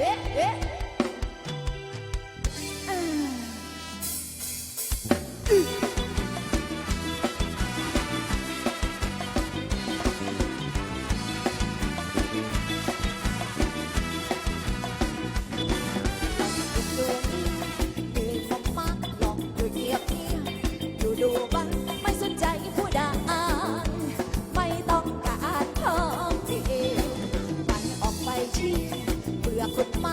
Yeah, yeah. uma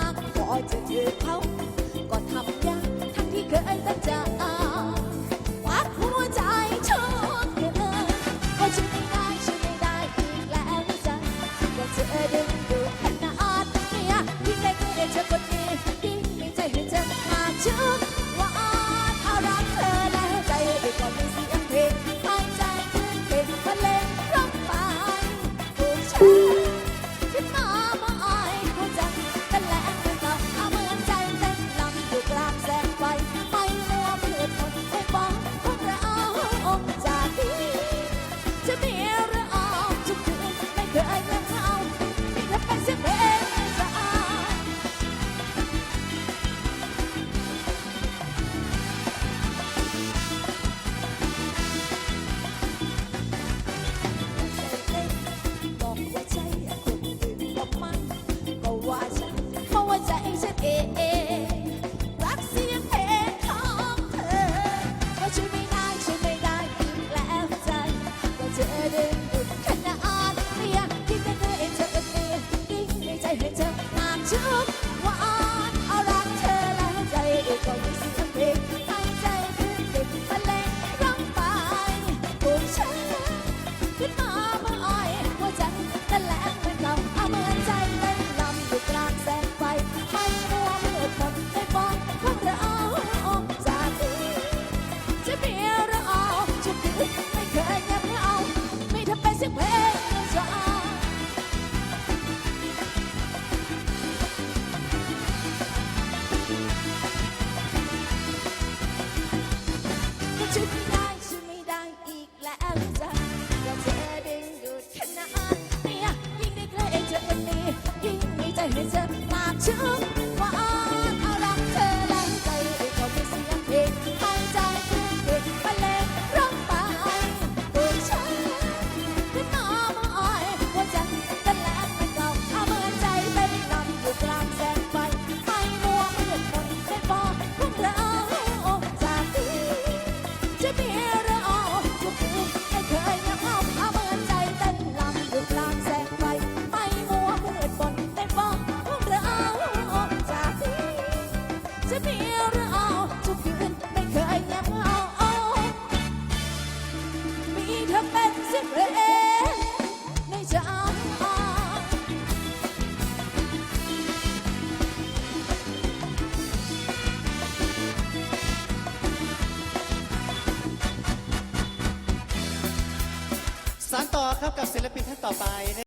ฉันได้ฉันไม่ดัอีกแล้วจ้ะก็เธอดึงดูดขนาดนี้ยิ่งได้ใกล้เธอคนนี้ยิ่งมีใจให้เธอมากชุกว่าเอารักเธอแรงใจไปขอไปเสียเพลง ครับกับศิลปินท่านต่อไป